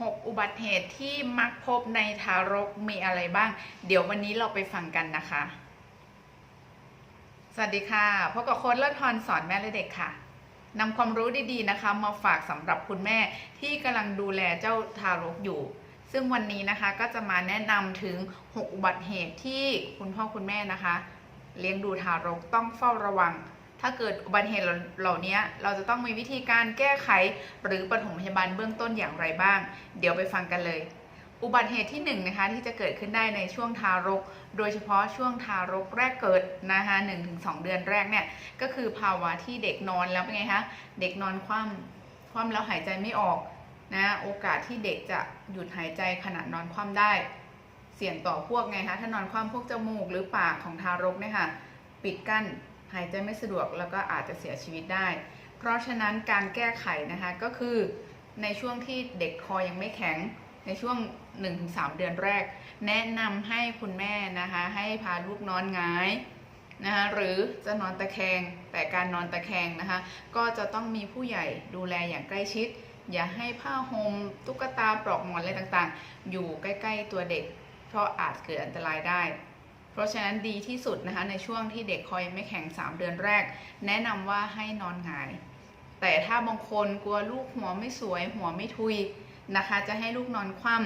6 อุบัติเหตุที่มักพบในทารกมีอะไรบ้าง เดี๋ยววันนี้เราไปฟังกันนะคะ สวัสดีค่ะพบกับโค้ดเลิศทอนสอนแม่และเด็กค่ะนำความรู้ดีๆนะคะ มาฝากสำหรับคุณแม่ที่กำลังดูแลเจ้าทารกอยู่ ซึ่งวันนี้นะคะก็จะมาแนะนำถึง 6 อุบัติเหตุที่คุณพ่อคุณแม่นะคะ เลี้ยงดูทารกต้องเฝ้าระวัง ถ้าเกิดอุบัติเหตุเหล่านี้เราจะต้องมีวิธีการแก้ไขหรือปฐมพยาบาลเบื้องต้นอย่างไรบ้าง เดี๋ยวไปฟังกันเลย อุบัติเหตุที่1นงนะคะที่จะเกิดขึ้นได้ในช่วงทารก โดยเฉพาะช่วงทารกแรกเกิดนะคะหนึ่งถึงสเดือนแรกเนี่ยก็คือภาวะที่เด็กนอนแล้วเป็นไงคะเด็กนอนคว่ำคว่ำแล้วหายใจไม่ออกนะโอกาสที่เด็กจะหยุดหายใจขณะนอนคว่ำได้ เสี่ยงต่อพวกไงคะถ้านอนคว่ำพวกจมูกหรือปากของทารกเนี่ยค่ะปิดกั้น หายใจไม่สะดวกแล้วก็อาจจะเสียชีวิตได้ เพราะฉะนั้นการแก้ไขนะคะก็คือในช่วงที่เด็กคอยังไม่แข็งในช่วง 1-3 เดือนแรก แนะนำให้คุณแม่นะคะให้พาลูกนอนงายนะคะหรือจะนอนตะแคงแต่การนอนตะแคงนะคะก็จะต้องมีผู้ใหญ่ดูแลอย่างใกล้ชิด อย่าให้ผ้าห่มตุ๊กตาปลอกหมอนอะไรต่างๆ อยู่ใกล้ ๆ ตัวเด็ก เพราะอาจเกิดอันตรายได้ ราะฉะนั้นดีที่สุดนะคะในช่วงที่เด็กคอยไม่แข็ง 3 เดือนแรก แนะนำว่าให้นอนหงาย แต่ถ้าบางคนกลัวลูกหัวไม่สวยหัวไม่ทุยนะคะ จะให้ลูกนอนคว่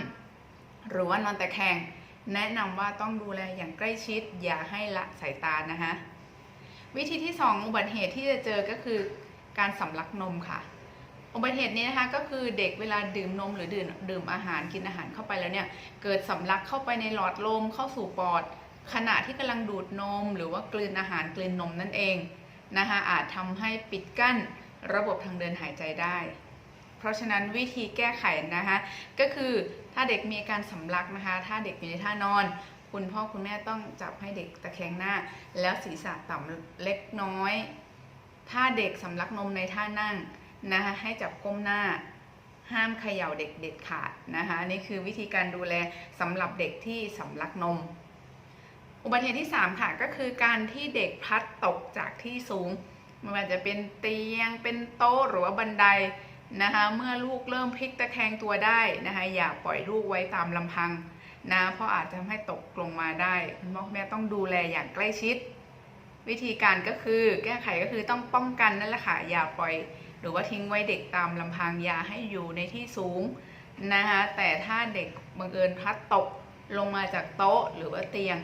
ำหรือว่านอนตะแคง แนะนำว่าต้องดูแลอย่างใกล้ชิด อย่าให้ละสายตานะคะวิธีที่ 2 อุบัติเหตุที่จะเจอก็คือการสำลักนมค่ะ อุบัติเหตุนี้นะคะก็คือเด็กเวลาดื่มนมหรือดื่มดื่มอาหารกินอาหารเข้าไปแล้วเนี่ยเกิดสำลักเข้าไปในหลอดลมเข้าสู่ปอด ขณะที่กำลังดูดนม หรือว่ากลืนอาหารกลืนนมนั่นเองนะคะอาจทำให้ปิดกั้นระบบทางเดินหายใจได้ เพราะฉะนั้นวิธีแก้ไขนะคะก็คือถ้าเด็กมีอาการสำลักนะคะ ถ้าเด็กอยู่ในท่านอน คุณพ่อคุณแม่ต้องจับให้เด็กตะแคงหน้า แล้วศีรษะต่ำเล็กน้อย ถ้าเด็กสำลักนมในท่านั่งนะคะให้จับก้มหน้าห้ามเขย่าเด็กเด็ดขาดนะคะนี่คือวิธีการดูแลสำหรับเด็กที่สำลักนม อุบัติเหตุที่ 3 ค่ะ ก็คือการที่เด็กพลัดตกจากที่สูงไม่ว่าจะเป็นเตียงเป็นโต๊ะหรือว่าบันไดนะคะเมื่อลูกเริ่มพลิกตะแคงตัวได้นะคะอย่าปล่อยลูกไว้ตามลำพังนะเพราะอาจจะทำให้ตกลงมาได้คุณพ่อคุณแม่ต้องดูแลอย่างใกล้ชิด วิธีการก็คือแก้ไขก็คือต้องป้องกันนั่นแหละค่ะอย่าปล่อย หรือว่าทิ้งไว้เด็กตามลำพังอย่าให้อยู่ในที่สูงนะคะแต่ถ้าเด็กบังเอิญพลัดตกลงมาจากโต๊ะหรือว่าเตียง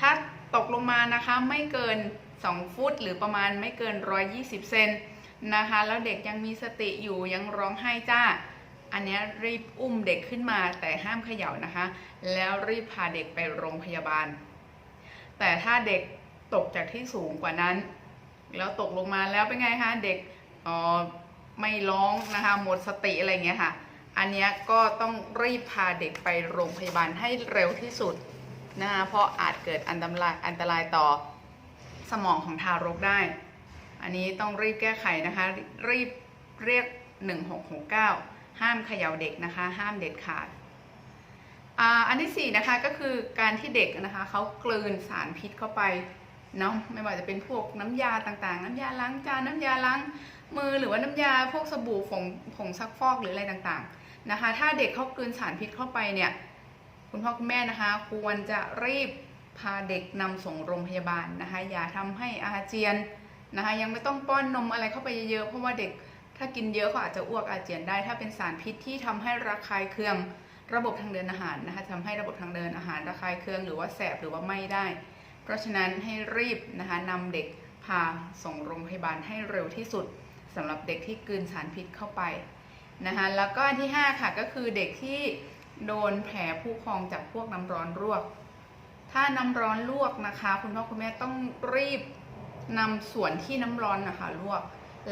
ถ้าตกลงมานะคะไม่เกิน 2 ฟุตหรือประมาณไม่เกิน 120 เซนนะคะ แล้วเด็กยังมีสติอยู่ยังร้องไห้จ้า อันนี้รีบอุ้มเด็กขึ้นมาแต่ห้ามเขย่านะคะ แล้วรีบพาเด็กไปโรงพยาบาล แต่ถ้าเด็กตกจากที่สูงกว่านั้น แล้วตกลงมาแล้วเป็นไงคะเด็กออไม่ร้องนะคะหมดสติอะไรเงี้ยค่ะ อันนี้ก็ต้องรีบพาเด็กไปโรงพยาบาลให้เร็วที่สุด นะคะเพราะอาจเกิดอันตรายอันตรายต่อสมองของทารกได้ อันนี้ต้องรีบแก้ไขนะคะ รีบเรียก 1669 ห้ามเขย่าเด็กนะคะ ห้ามเด็ดขาดอันที่4นะคะก็คือการที่เด็กนะคะเขากลืนสารพิษเข้าไปเนาะไม่ว่าจะเป็นพวกน้ำยาต่างๆ น้ำยาล้างจานน้ำยาล้างมือหรือว่าน้ำยาพวกสบู่ผงผงซักฟอกหรืออะไรต่างๆนะคะ ถ้าเด็กเขากลืนสารพิษเข้าไปเนี่ย คุณพ่อคุณแม่นะคะ ควรจะรีบพาเด็กนำส่งโรงพยาบาลนะคะ อย่าทำให้อาเจียนนะคะ ยังไม่ต้องป้อนนมอะไรเข้าไปเยอะๆเพราะว่าเด็กถ้ากินเยอะเขาอาจจะอ้วกอาเจียนได้ ถ้าเป็นสารพิษที่ทำให้ระคายเคืองระบบทางเดินอาหารนะคะทำให้ระบบทางเดินอาหารระคายเคืองหรือว่าแสบหรือว่าไม้ได้ เพราะฉะนั้นให้รีบนะคะนำเด็กพาส่งโรงพยาบาลให้เร็วที่สุดสำหรับเด็กที่กลืนสารพิษเข้าไปนะคะแล้วก็ที่ห้าค่ะก็คือเด็กที่ โดนแผลผู้พองจากพวกน้ำร้อนลวก ถ้าน้ำร้อนลวกนะคะ คุณพ่อคุณแม่ต้องรีบนำส่วนที่น้ำร้อนนะคะลวก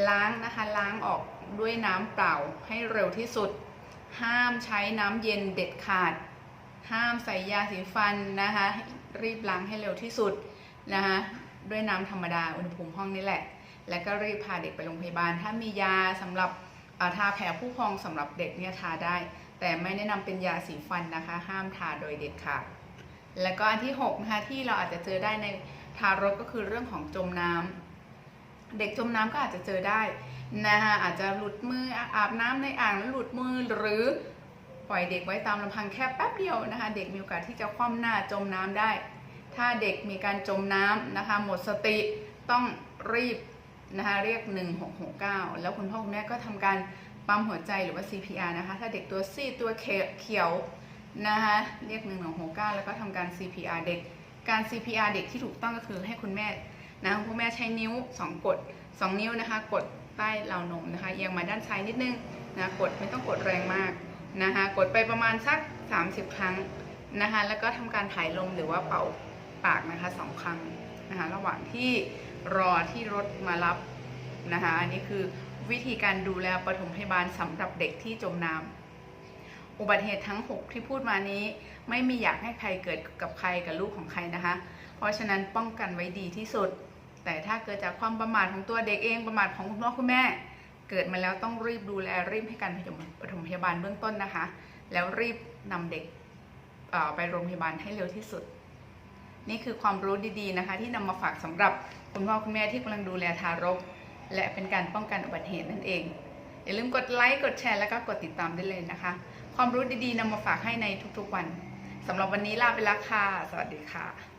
ล้างนะคะล้างออกด้วยน้ำเปล่าให้เร็วที่สุด ห้ามใช้น้ำเย็นเด็ดขาด ห้ามใส่ยาสีฟันนะคะ รีบล้างให้เร็วที่สุดนะคะด้วยน้ำธรรมดาอุณหภูมิห้องนี่แหละ แล้วก็รีบพาเด็กไปโรงพยาบาล ถ้ามียาสำหรับาทาแผลผู้พองสำหรับเด็กเนี่ยทาได้ แต่ไม่แนะนำเป็นยาสีฟันนะคะ ห้ามทาโดยเด็ดขาดแล้วก็อันที่6นะคะที่เราอาจจะเจอได้ในทารกก็คือเรื่องของจมน้ำเด็กจมน้ำก็อาจจะเจอได้นะคะอาจจะหลุดมืออาบน้ำในอ่างแล้วหลุดมือหรือปล่อยเด็กไว้ตามลำพังแค่แป๊บเดียวนะคะ เด็กมีโอกาสที่จะคว่ำหน้าจมน้ำได้ ถ้าเด็กมีการจมน้ำนะคะ หมดสติต้องรีบนะคะเรียก 1669 แล้วคุณพ่อคุณแม่ก็ทำการ ปั๊มหัวใจหรือว่า CPR นะคะ ถ้าเด็กตัวซีตัวเขียวนะคะเรียก1669แล้วก็ทำการ CPR เด็ก การ CPR เด็กที่ถูกต้องก็คือให้คุณแม่นะคุณแม่ใช้นิ้ว 2 กด 2 นิ้วนะคะ กดใต้รานมนะคะเอียงมาด้านซ้ายนิดนึงนะกดไม่ต้องกดแรงมากนะคะ กดไปประมาณสัก 30 ครั้งนะคะ แล้วก็ทำการถ่ายลมหรือว่าเป่าปากนะคะสองครั้งนะคะ ระหว่างที่รอที่รถมารับนะคะ อันนี้คือ วิธีการดูแลปฐมพยาบาลสำหรับเด็กที่จมน้ำอุบัติเหตุทั้ง 6 ที่พูดมานี้ ไม่มีอยากให้ใครเกิดกับใครกับลูกของใครนะคะ เพราะฉะนั้นป้องกันไว้ดีที่สุด แต่ถ้าเกิดจากความประมาทของตัวเด็กเองประมาทของคุณพ่อคุณแม่ เกิดมาแล้วต้องรีบดูแลรีบให้การปฐมพยาบาลเบื้องต้นนะคะ แล้วรีบนำเด็กไปโรงพยาบาลให้เร็วที่สุด นี่คือความรู้ดีๆนะคะ ที่นำมาฝากสำหรับคุณพ่อคุณแม่ที่กำลังดูแลทารก และเป็นการป้องกันอุบัติเหตุนั่นเอง อย่าลืมกดไลค์กดแชร์แล้วก็กดติดตามได้เลยนะคะ ความรู้ดีๆนำมาฝากให้ในทุกๆวันสำหรับวันนี้ลาไปแล้วค่ะ สวัสดีค่ะ